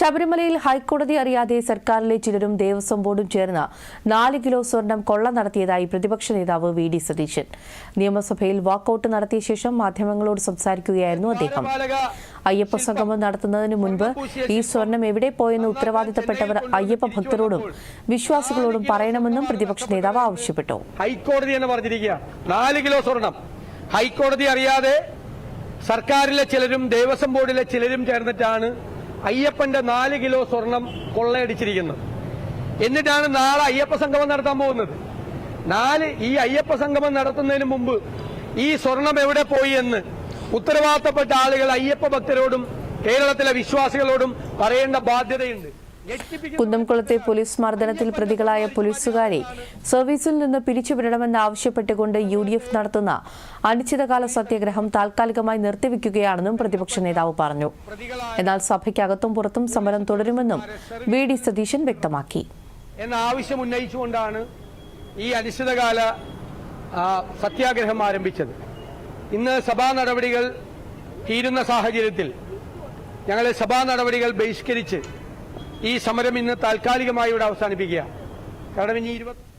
ശബരിമലയിൽ ഹൈക്കോടതി അറിയാതെ സർക്കാരിലെ ചിലരും ദേവസ്വം ബോർഡും ചേർന്ന് നാല് കിലോ സ്വർണം കൊള്ള നടത്തിയതായി പ്രതിപക്ഷ നേതാവ് വി ഡി സതീശൻ. നിയമസഭയിൽ വാക്കൌട്ട് നടത്തിയ ശേഷം മാധ്യമങ്ങളോട് സംസാരിക്കുകയായിരുന്നു അദ്ദേഹം. അയ്യപ്പ സംഗമം നടത്തുന്നതിന് മുൻപ് ഈ സ്വർണം എവിടെ പോയെന്ന് ഉത്തരവാദിത്തപ്പെട്ടവർ അയ്യപ്പ ഭക്തരോടും വിശ്വാസികളോടും പറയണമെന്നും പ്രതിപക്ഷ നേതാവ് ആവശ്യപ്പെട്ടു. ഹൈക്കോടതി എന്ന് കിലോ സ്വർണം. ഹൈക്കോടതി അറിയാതെ സർക്കാരിലെ ചിലരും ദേവസ്വം ബോർഡിലെ ചിലരും ചേർന്നിട്ടാണ് അയ്യപ്പന്റെ നാല് കിലോ സ്വർണം കൊള്ളയടിച്ചിരിക്കുന്നത് എന്നിട്ടാണ് നാളെ അയ്യപ്പ സംഗമം നടത്താൻ പോകുന്നത്. നാല് ഈ അയ്യപ്പ സംഗമം നടത്തുന്നതിന് മുമ്പ് ഈ സ്വർണം എവിടെ പോയി എന്ന് ഉത്തരവാദിത്തപ്പെട്ട ആളുകൾ അയ്യപ്പ ഭക്തരോടും കേരളത്തിലെ വിശ്വാസികളോടും പറയേണ്ട ബാധ്യതയുണ്ട്. കുന്നംകുളത്തെ പോലീസ് മർദ്ദനത്തിൽ പ്രതികളായ പോലീസുകാരെ സർവീസിൽ നിന്ന് പിരിച്ചുവിടണമെന്ന് ആവശ്യപ്പെട്ടുകൊണ്ട് യു ഡി എഫ് നടത്തുന്ന അനിശ്ചിതകാല സത്യാഗ്രഹം താൽക്കാലികമായി നിർത്തിവെക്കുകയാണെന്നും പ്രതിപക്ഷ നേതാവ് പറഞ്ഞു. എന്നാൽ സഭയ്ക്കകത്തും പുറത്തും സമരം തുടരുമെന്നും വി ഡി സതീശൻ വ്യക്തമാക്കി. എന്ന ആവശ്യം ഉന്നയിച്ചുകൊണ്ടാണ് ഈ അനിശ്ചിതകാല സത്യാഗ്രഹം ആരംഭിച്ചത്. ഇന്ന് സഭാ നടപടികൾ തീരുന്ന സാഹചര്യത്തിൽ ഞങ്ങൾ സഭാ നടപടികൾ ബഹിഷ്കരിച്ച് ഈ സമരം ഇന്ന് താൽക്കാലികമായി ഇവിടെ അവസാനിപ്പിക്കുക കാരണം ഇനി ഇരുപത്തി